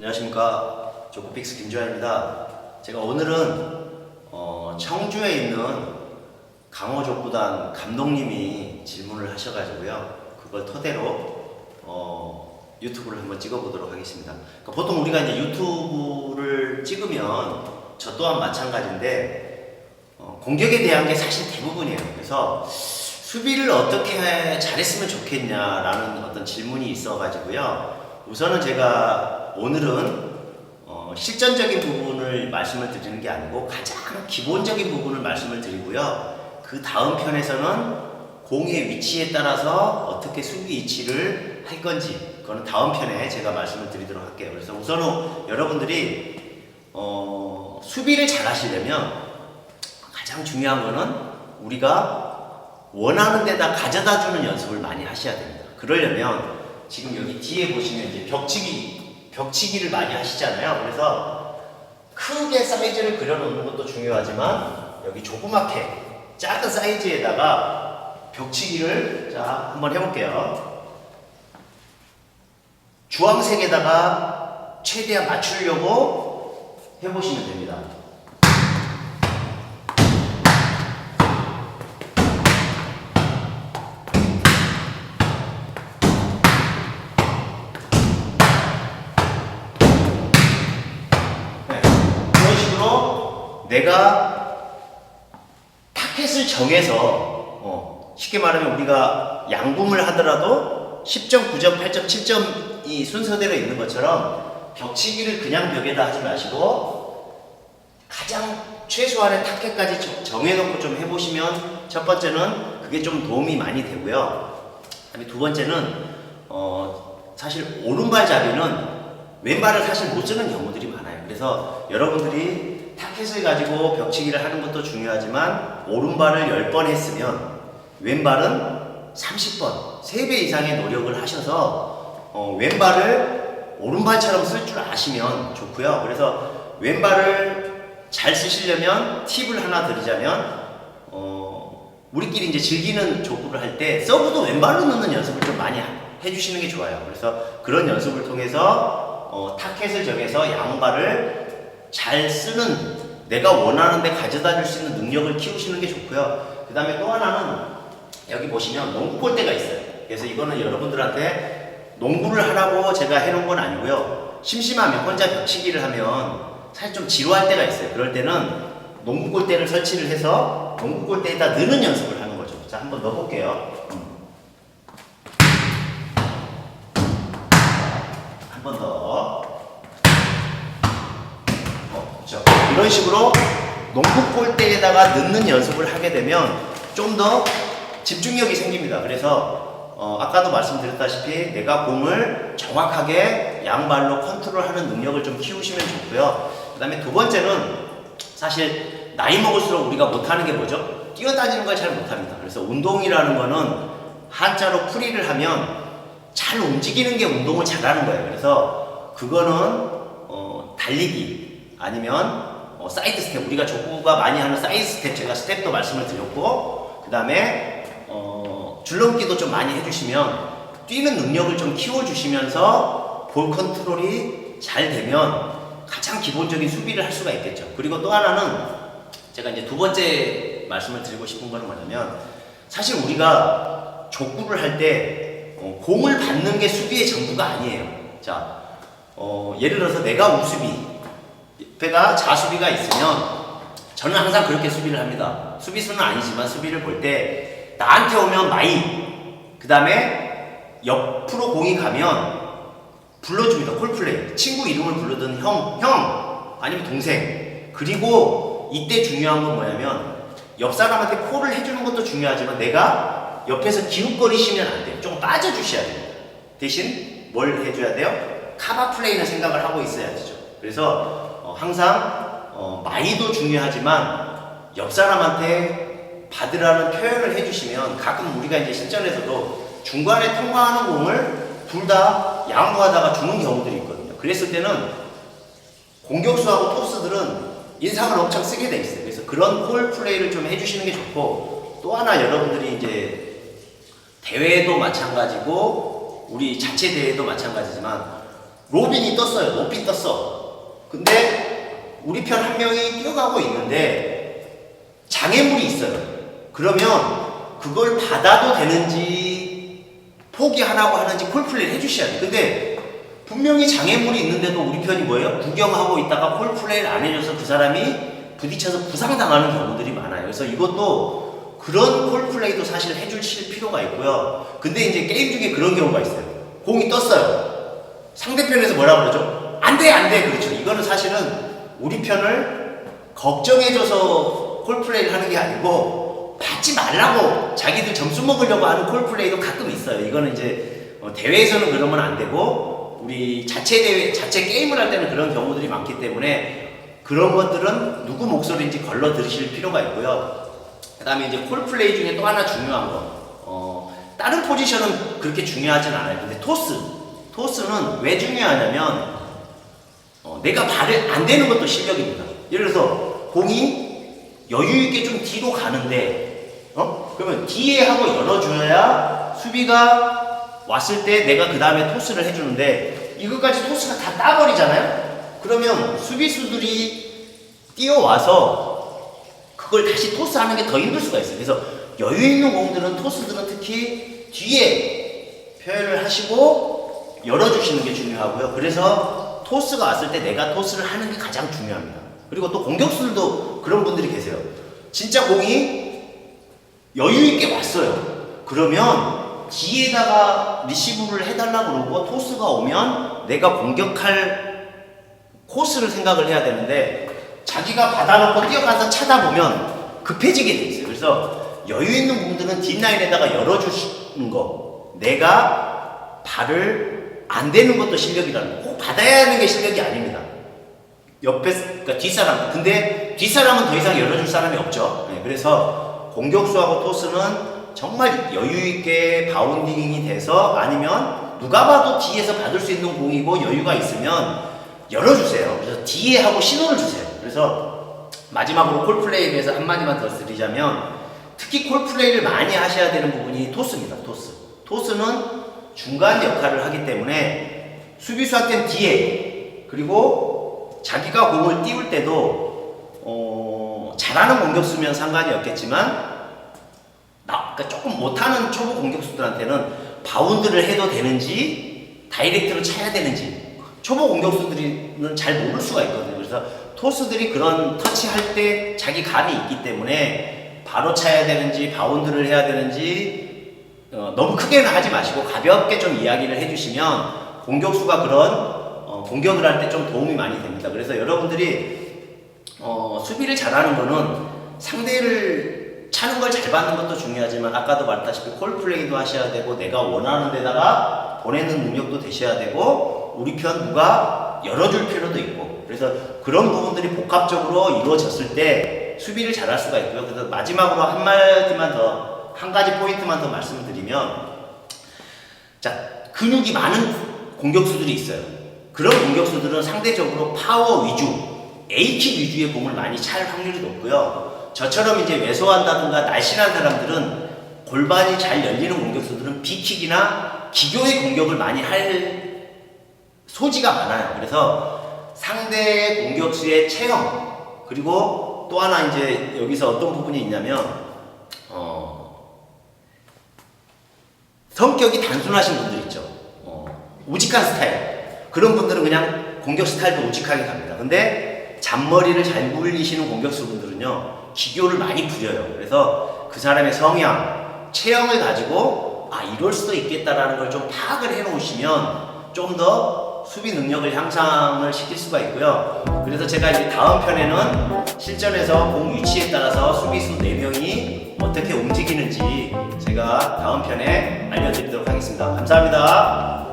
안녕하십니까 조코픽스 김주환입니다. 제가 오늘은 어, 청주에 있는 강호족구단 감독님이 질문을 하셔가지고요. 그걸 토대로 어, 유튜브를 한번 찍어보도록 하겠습니다. 그러니까 보통 우리가 이제 유튜브를 찍으면 저 또한 마찬가지인데 어, 공격에 대한 게 사실 대부분이에요. 그래서 수비를 어떻게 잘했으면 좋겠냐라는 어떤 질문이 있어가지고요. 우선은 제가 오늘은 어, 실전적인 부분을 말씀을 드리는 게 아니고 가장 기본적인 부분을 말씀을 드리고요. 그 다음 편에서는 공의 위치에 따라서 어떻게 수비 위치를 할 건지 그거는 다음 편에 제가 말씀을 드리도록 할게요. 그래서 우선은 여러분들이 어, 수비를 잘 하시려면 가장 중요한 거는 우리가 원하는 데다 가져다 주는 연습을 많이 하셔야 됩니다. 그러려면 지금 여기 뒤에 보시면 이제 벽치기, 벽치기를 많이 하시잖아요. 그래서 크게 사이즈를 그려놓는 것도 중요하지만 여기 조그맣게 작은 사이즈에다가 벽치기를 자 한번 해볼게요. 주황색에다가 최대한 맞추려고 해보시면 됩니다. 식으로 내가 타켓을 정해서 어, 쉽게 말하면 우리가 양궁을 하더라도 10점, 9점, 8점, 7점 이 순서대로 있는 것처럼 벽치기를 그냥 벽에다 하지 마시고 가장 최소한의 타켓까지 정- 정해놓고 좀 해보시면 첫 번째는 그게 좀 도움이 많이 되고요. 그다음에 두 번째는 어, 사실 오른발 자리는 왼발을 사실 못 쓰는 경우들이 많아요. 그래서 여러분들이 타켓을 가지고 벽치기를 하는 것도 중요하지만 오른발을 10번 했으면 왼발은 30번, 3배 이상의 노력을 하셔서 어, 왼발을 오른발처럼 쓸 줄 아시면 좋고요. 그래서 왼발을 잘 쓰시려면 팁을 하나 드리자면 어, 우리끼리 이제 즐기는 족구를 할 때 서브도 왼발로 넣는 연습을 좀 많이 하- 해주시는 게 좋아요. 그래서 그런 연습을 통해서 어, 타켓을 정해서 양발을 잘 쓰는 내가 원하는 데 가져다 줄 수 있는 능력을 키우시는 게 좋고요. 그 다음에 또 하나는 여기 보시면 농구 골대가 있어요. 그래서 이거는 여러분들한테 농구를 하라고 제가 해놓은 건 아니고요. 심심하면 혼자 벽치기를 하면 사실 좀 지루할 때가 있어요. 그럴 때는 농구 골대를 설치를 해서 농구 골대에다 넣는 연습을 하는 거죠. 자, 한번 넣어볼게요. 음. 한번 더. 어, 그렇죠. 이런 식으로 농구 골대에다가 넣는 연습을 하게 되면 좀 더 집중력이 생깁니다. 그래서 어, 아까도 말씀드렸다시피 내가 공을 정확하게 양발로 컨트롤하는 능력을 좀 키우시면 좋고요. 그 다음에 두 번째는 사실 나이 먹을수록 우리가 못하는 게 뭐죠? 뛰어다니는 걸 잘 못합니다. 그래서 운동이라는 거는 한자로 풀이를 하면 잘 움직이는 게 운동을 잘하는 거예요. 그래서 그거는 어, 달리기 아니면 어, 사이드 스텝 우리가 족구가 많이 하는 사이드 스텝 제가 스텝도 말씀을 드렸고 그 다음에 어, 줄넘기도 좀 많이 해주시면 뛰는 능력을 좀 키워주시면서 볼 컨트롤이 잘 되면 가장 기본적인 수비를 할 수가 있겠죠. 그리고 또 하나는 제가 이제 두 번째 말씀을 드리고 싶은 거는 뭐냐면 사실 우리가 족구를 할때 어, 공을 받는 게 수비의 전부가 아니에요. 자, 어, 예를 들어서 내가 우수비, 옆에가 자수비가 있으면 저는 항상 그렇게 수비를 합니다. 수비수는 아니지만 수비를 볼 때 나한테 오면 마이, 그 다음에 옆으로 공이 가면 불러줍니다. 콜플레이. 친구 이름을 부르든 형, 형, 아니면 동생. 그리고 이때 중요한 건 뭐냐면 옆 사람한테 콜을 해주는 것도 중요하지만 내가 옆에서 기웃거리시면 안 돼요. 좀 빠져주셔야 됩니다. 대신 뭘 해줘야 돼요? 카바 플레이는 생각을 하고 있어야 되죠. 그래서 어, 항상 어, 마이도 중요하지만 옆 사람한테 받으라는 표현을 해주시면 가끔 우리가 이제 실전에서도 중간에 통과하는 공을 둘 다 양보하다가 주는 경우들이 있거든요. 그랬을 때는 공격수하고 토스들은 인상을 엄청 쓰게 돼 있어요. 그래서 그런 콜 플레이를 좀 해주시는 게 좋고 또 하나 여러분들이 이제 대회도 마찬가지고 우리 자체 대회도 마찬가지지만 로빈이 떴어요. 높이 떴어. 근데 우리 편 한 명이 뛰어가고 있는데 장애물이 있어요. 그러면 그걸 받아도 되는지 포기하라고 하는지 콜플레이를 해주셔야 돼요. 근데 분명히 장애물이 있는데도 우리 편이 뭐예요? 구경하고 있다가 콜플레이를 안 해줘서 그 사람이 부딪혀서 부상당하는 경우들이 많아요. 그래서 이것도 그런 콜플레이도 사실 해주실 필요가 있고요. 근데 이제 게임 중에 그런 경우가 있어요. 공이 떴어요. 상대편에서 뭐라 그러죠? 안 돼, 안 돼. 그렇죠. 이거는 사실은 우리 편을 걱정해줘서 콜플레이를 하는 게 아니고 받지 말라고 자기들 점수 먹으려고 하는 콜플레이도 가끔 있어요. 이거는 이제 어, 대회에서는 그러면 안 되고 우리 자체 대회, 자체 게임을 할 때는 그런 경우들이 많기 때문에 그런 것들은 누구 목소리인지 걸러 들으실 필요가 있고요. 그 다음에 이제 콜플레이 중에 또 하나 중요한 거. 어, 다른 포지션은 그렇게 중요하진 않아요. 근데 토스. 토스는 왜 중요하냐면, 어, 내가 발을 안 대는 것도 실력입니다. 예를 들어서, 공이 여유 있게 좀 뒤로 가는데, 어? 그러면 뒤에 하고 열어줘야 수비가 왔을 때 내가 그 다음에 토스를 해주는데, 이것까지 토스가 다 따버리잖아요? 그러면 수비수들이 뛰어와서 그걸 다시 토스하는 게 더 힘들 수가 있어요. 그래서 여유 있는 공들은 토스들은 특히 뒤에 표현을 하시고 열어주시는 게 중요하고요. 그래서 토스가 왔을 때 내가 토스를 하는 게 가장 중요합니다. 그리고 또 공격수들도 그런 분들이 계세요. 진짜 공이 여유 있게 왔어요. 그러면 뒤에다가 리시브를 해달라고 그러고 토스가 오면 내가 공격할 코스를 생각을 해야 되는데 자기가 받아놓고 뛰어가서 찾아보면 급해지게 돼 있어요. 그래서 여유 있는 공들은 뒷라인에다가 열어주시는 거. 내가 발을 안 대는 것도 실력이라는 거. 꼭 받아야 하는 게 실력이 아닙니다. 옆에, 그러니까 뒷사람. 근데 뒷사람은 더 이상 열어줄 사람이 없죠. 네, 그래서 공격수하고 토스는 정말 여유 있게 바운딩이 돼서 아니면 누가 봐도 뒤에서 받을 수 있는 공이고 여유가 있으면 열어주세요. 그래서 뒤에 하고 신호를 주세요. 그래서 마지막으로 콜플레이에 대해서 한마디만 더 드리자면 특히 콜플레이를 많이 하셔야 되는 부분이 토스입니다. 토스. 토스는 중간 역할을 하기 때문에 수비수한테는 뒤에 그리고 자기가 공을 띄울 때도 어, 잘하는 공격수면 상관이 없겠지만 나, 그러니까 조금 못하는 초보 공격수들한테는 바운드를 해도 되는지 다이렉트로 차야 되는지 초보 공격수들은 잘 모를 수가 있거든요. 그래서 토스들이 그런 터치할 때 자기 감이 있기 때문에 바로 차야 되는지 바운드를 해야 되는지 어, 너무 크게는 하지 마시고 가볍게 좀 이야기를 해주시면 공격수가 그런 어, 공격을 할 때 좀 도움이 많이 됩니다. 그래서 여러분들이 어, 수비를 잘하는 거는 상대를 차는 걸 잘 받는 것도 중요하지만 아까도 말했다시피 콜플레이도 하셔야 되고 내가 원하는 데다가 보내는 능력도 되셔야 되고 우리 편 누가 열어줄 필요도 있고 그래서 그런 부분들이 복합적으로 이루어졌을 때 수비를 잘할 수가 있고요. 그래서 마지막으로 한 마디만 더 한 가지 포인트만 더 말씀을 드리면 자 근육이 많은 공격수들이 있어요. 그런 공격수들은 상대적으로 파워 위주, A킥 위주의 공을 많이 찰 확률이 높고요. 저처럼 이제 왜소한다든가 날씬한 사람들은 골반이 잘 열리는 공격수들은 B킥이나 기교의 공격을 많이 할 소지가 많아요. 그래서 상대 공격수의 체형 그리고 또 하나 이제 여기서 어떤 부분이 있냐면 어, 성격이 단순하신 분들 있죠. 어, 우직한 스타일. 그런 분들은 그냥 공격 스타일도 우직하게 갑니다. 근데 잔머리를 잘 굴리시는 공격수분들은요, 기교를 많이 부려요. 그래서 그 사람의 성향, 체형을 가지고, 아, 이럴 수도 있겠다라는 걸 좀 파악을 해 놓으시면 좀 더 수비 능력을 향상을 시킬 수가 있고요. 그래서 제가 이제 다음 편에는 실전에서 공 위치에 따라서 수비수 4명이 어떻게 움직이는지 제가 다음 편에 알려드리도록 하겠습니다. 감사합니다.